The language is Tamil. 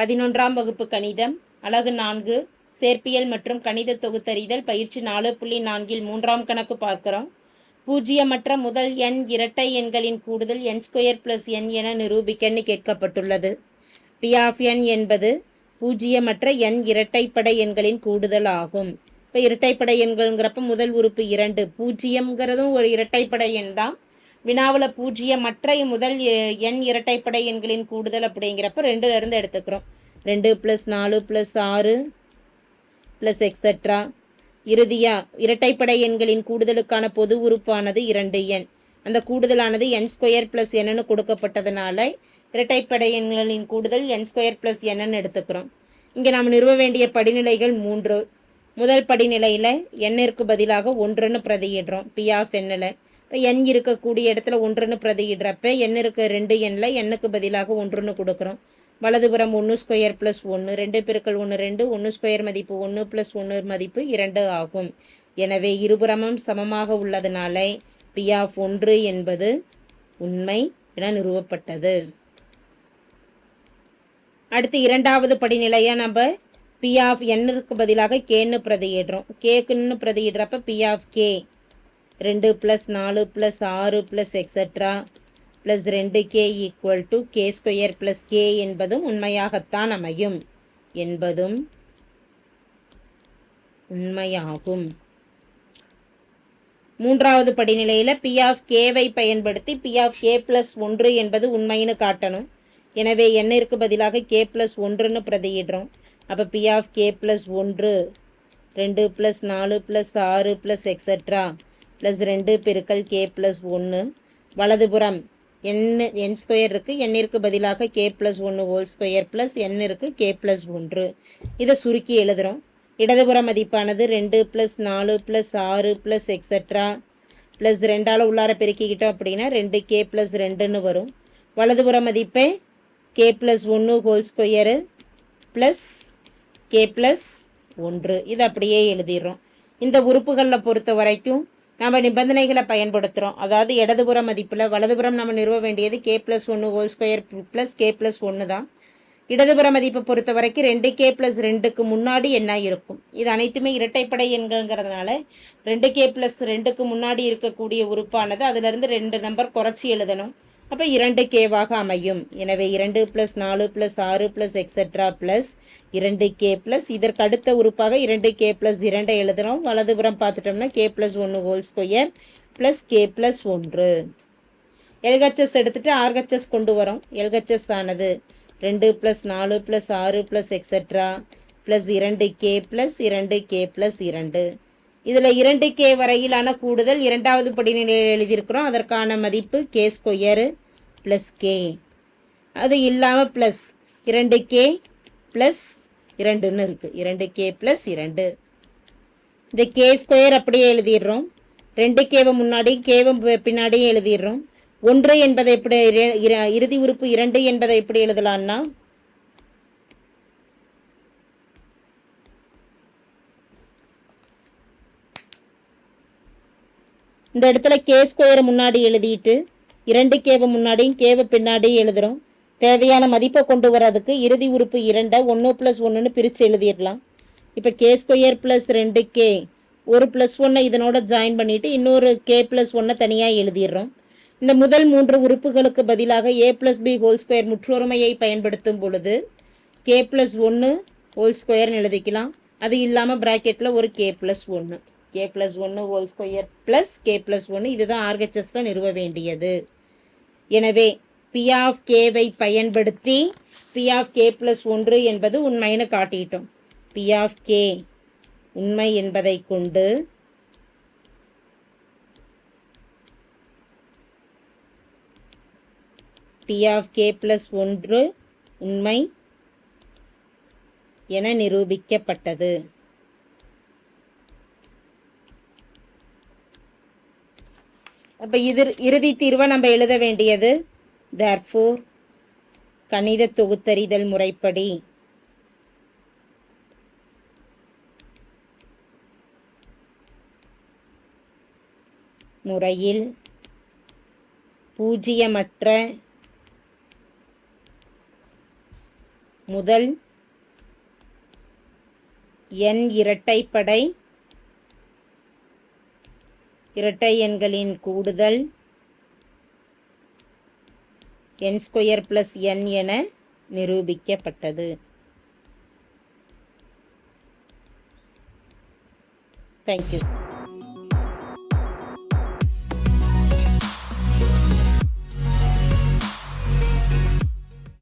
பதினொன்றாம் வகுப்பு கணிதம் அலகு நான்கு சேர்ப்பியல் மற்றும் கணித தொகுத்தறிதல் பயிற்சி நாலு புள்ளி நான்கில் மூன்றாம் கணக்கு பார்க்கிறோம். பூஜ்ஜியமற்ற முதல் எண் இரட்டை எண்களின் கூடுதல் என் ஸ்கொயர் பிளஸ் என் என நிரூபிக்கன்னு கேட்கப்பட்டுள்ளது. பி ஆஃப் என் என்பது பூஜ்ஜியமற்ற எண் இரட்டைப்படை எண்களின் கூடுதல் ஆகும். இப்போ இரட்டைப்படை எண்கள்ங்கிறப்ப முதல் உறுப்பு இரண்டு பூஜ்ஜியம்ங்கிறதும் ஒரு இரட்டைப்படை எண் தான். வினாவில் பூஜ்ஜியமற்ற முதல் எண் இரட்டைப்படை எண்களின் கூடுதல் அப்படிங்கிறப்ப ரெண்டுல இருந்து எடுத்துக்கிறோம். ரெண்டு ப்ளஸ் நாலு ப்ளஸ் ஆறு ப்ளஸ் எக்ஸட்ரா இறுதியா இரட்டைப்படை எண்களின் கூடுதலுக்கான பொது உறுப்பானது இரண்டு எண். அந்த கூடுதலானது என் ஸ்கொயர் ப்ளஸ் என்னன்னு கொடுக்கப்பட்டதுனால இரட்டைப்படை எண்களின் கூடுதல் என் ஸ்கொயர் ப்ளஸ் என்னன்னு எடுத்துக்கிறோம். இங்கே நாம் நிறுவ வேண்டிய படிநிலைகள் மூன்று. முதல் படிநிலையில் எண்ணிற்கு பதிலாக ஒன்றுன்னு பிரதியிடுறோம். பி ஆஃப் எண்ணில் இப்போ எண் இருக்கக்கூடிய இடத்துல ஒன்றுன்னு பிரதியிடுறப்ப எண் இருக்க ரெண்டு எண்ணில் எண்ணுக்கு பதிலாக ஒன்றுன்னு கொடுக்குறோம். வலதுபுறம் ஒன்று ஸ்கொயர் ப்ளஸ் ஒன்று ரெண்டு பெருக்கள் ஒன்று ரெண்டு ஒன்று ஸ்கொயர் மதிப்பு ஒன்று ப்ளஸ் ஒன்று மதிப்பு இரண்டு ஆகும். எனவே இருபுறமும் சமமாக உள்ளதுனால பி ஆஃப் ஒன்று என்பது உண்மை என நிறுவப்பட்டது. அடுத்து இரண்டாவது படிநிலையாக நம்ம பி ஆஃப் எண்ணிற்கு பதிலாக கேன்னு பிரதியிடுறோம். கேக்குன்னு பிரதியிடுறப்ப பி ஆஃப் கே ரெண்டு ப்ளஸ் நாலு ப்ளஸ் ஆறு ப்ளஸ் எக்ஸட்ரா ப்ளஸ் ரெண்டு K equal to K square plus K என்பதும் உண்மையாகத்தான் அமையும் என்பதும் உண்மையாகும். மூன்றாவது படிநிலையில் பி ஆஃப் கேவை பயன்படுத்தி பி ஆஃப் கே ப்ளஸ் ஒன்று என்பது உண்மைன்னு காட்டணும். எனவே எண்ணிற்கு பதிலாக கே ப்ளஸ் ஒன்றுன்னு பிரதியிடுறோம். அப்போ பி ஆஃப் கே ப்ளஸ் ஒன்று ரெண்டு ப்ளஸ் நாலு ப்ளஸ் ஆறு ப்ளஸ் எக்ஸட்ரா ப்ளஸ் ரெண்டு பெருக்கல் கே ப்ளஸ் ஒன்று வலதுபுறம் என் என் ஸ்கொயர் இருக்குது எண்ணிற்கு பதிலாக கே ப்ளஸ் ஒன்று ஹோல் ஸ்கொயர் ப்ளஸ் என் இருக்குது கே ப்ளஸ் ஒன்று. இதை சுருக்கி எழுதுகிறோம் இடதுபுற மதிப்பானது ரெண்டு ப்ளஸ் நாலு ப்ளஸ் ஆறு ப்ளஸ் எக்ஸட்ரா ப்ளஸ் ரெண்டால் உள்ளார பெருக்கிக்கிட்டோம் அப்படின்னா ரெண்டு கே ப்ளஸ் ரெண்டுன்னு வரும். வலதுபுற மதிப்பை கே ப்ளஸ் ஒன்று whole square plus K plus ஒன்று. இது அப்படியே எழுதிடுறோம். இந்த உறுப்புகளில் பொறுத்த வரைக்கும் நம்ம நிபந்தனைகளை பயன்படுத்துகிறோம் அதாவது இடதுபுற மதிப்பில் வலதுபுறம் நம்ம நிறுவ வேண்டியது கே ப்ளஸ் ஒன்று whole square plus K plus ஒன்று தான். இடதுபுற மதிப்பை பொறுத்த வரைக்கும் ரெண்டு கே ப்ளஸ் ரெண்டுக்கு முன்னாடி என்ன இருக்கும்? இது அனைத்துமே இரட்டைப்படை எண்கள்ங்கிறதுனால ரெண்டு கே ப்ளஸ் ரெண்டுக்கு முன்னாடி இருக்கக்கூடிய உறுப்பானது அதிலிருந்து ரெண்டு நம்பர் குறைச்சி எழுதணும். அப்போ இரண்டு கேவாக அமையும். எனவே இரண்டு ப்ளஸ் நாலு ப்ளஸ் ஆறு ப்ளஸ் எக்ஸட்ரா ப்ளஸ் இரண்டு கே ப்ளஸ் இதற்கு அடுத்த உறுப்பாக இரண்டு கே ப்ளஸ் இரண்டை எழுதுகிறோம் வலதுபுறம் பார்த்துட்டோம்னா கே ப்ளஸ் ஒன்று whole square plus k plus ஒன்று. எல்ஹெச்எஸ் எடுத்துட்டு ஆர்ஹெச்எஸ் கொண்டு வரோம். எல்ஹெச்எஸ் ஆனது ரெண்டு ப்ளஸ் நாலு ப்ளஸ் ஆறு ப்ளஸ் எக்ஸட்ரா ப்ளஸ் இரண்டு கே ப்ளஸ் இரண்டு கே ப்ளஸ் இரண்டு. இதில் இரண்டு கே வரையிலான கூடுதல் இரண்டாவது படிநிலையில் எழுதியிருக்கிறோம். அதற்கான மதிப்பு கே ஸ்கொயரு ப்ளஸ் கே. அது இல்லாமல் ப்ளஸ் இரண்டு கே ப்ளஸ் இரண்டுன்னு இருக்குது இரண்டு கே ப்ளஸ் இரண்டு. இந்த கே ஸ்கொயர் அப்படியே எழுதிடுறோம். ரெண்டு கேவை முன்னாடி கேவை பின்னாடியும் எழுதிடுறோம். ஒன்று என்பதை எப்படி இறுதி உறுப்பு இரண்டு என்பதை எப்படி எழுதலான்னா இந்த இடத்துல கே ஸ்கொயரை முன்னாடி எழுதிட்டு இரண்டு கேவை முன்னாடியும் கேவை பின்னாடியும் எழுதுகிறோம் தேவையான மதிப்பை கொண்டு வர்றதுக்கு இறுதி உறுப்பு இரண்டை ஒன்று ப்ளஸ் ஒன்றுன்னு பிரித்து எழுதிடலாம். இப்போ கே ஸ்கொயர் ப்ளஸ் ரெண்டு கே ஒரு ப்ளஸ் ஒன்னை இதனோட ஜாயின் பண்ணிவிட்டு இன்னொரு கே ப்ளஸ் ஒன்னை தனியாக எழுதிடுறோம். இந்த முதல் மூன்று உறுப்புகளுக்கு பதிலாக A plus B whole square முற்றொருமையை பயன்படுத்தும் பொழுது கே ப்ளஸ் ஒன்று ஹோல் ஸ்கொயர்னு எழுதிக்கலாம். அது இல்லாமல் ப்ராக்கெட்டில் ஒரு கே ப்ளஸ் ஒன்று கே ப்ளஸ் ஒன்று whole square plus k plus ஒன்று இதுதான் ஆர்ஹெச்எஸில் நிறுவ வேண்டியது. எனவே பி ஆஃப் கேவை பயன்படுத்தி பி ஆஃப் கே ப்ளஸ் ஒன்று என்பது உண்மைன்னு காட்டிட்டோம். பி ஆஃப் கே உண்மை என்பதை கொண்டு பி ஆஃப் கே ப்ளஸ் ஒன்று உண்மை என நிரூபிக்கப்பட்டது. அப்போ இது இறுதி தீர்வை நம்ம எழுத வேண்டியது. தேர்ஃபோர் கணித தொகுத்தறிதல் முறைப்படி. முறையில் பூஜ்ஜியமற்ற முதல் எண் இரட்டைப்படை இரட்டை எண்களின் கூடுதல் என் ஸ்கொயர் ப்ளஸ் என் என நிரூபிக்கப்பட்டது. தேங்க்யூ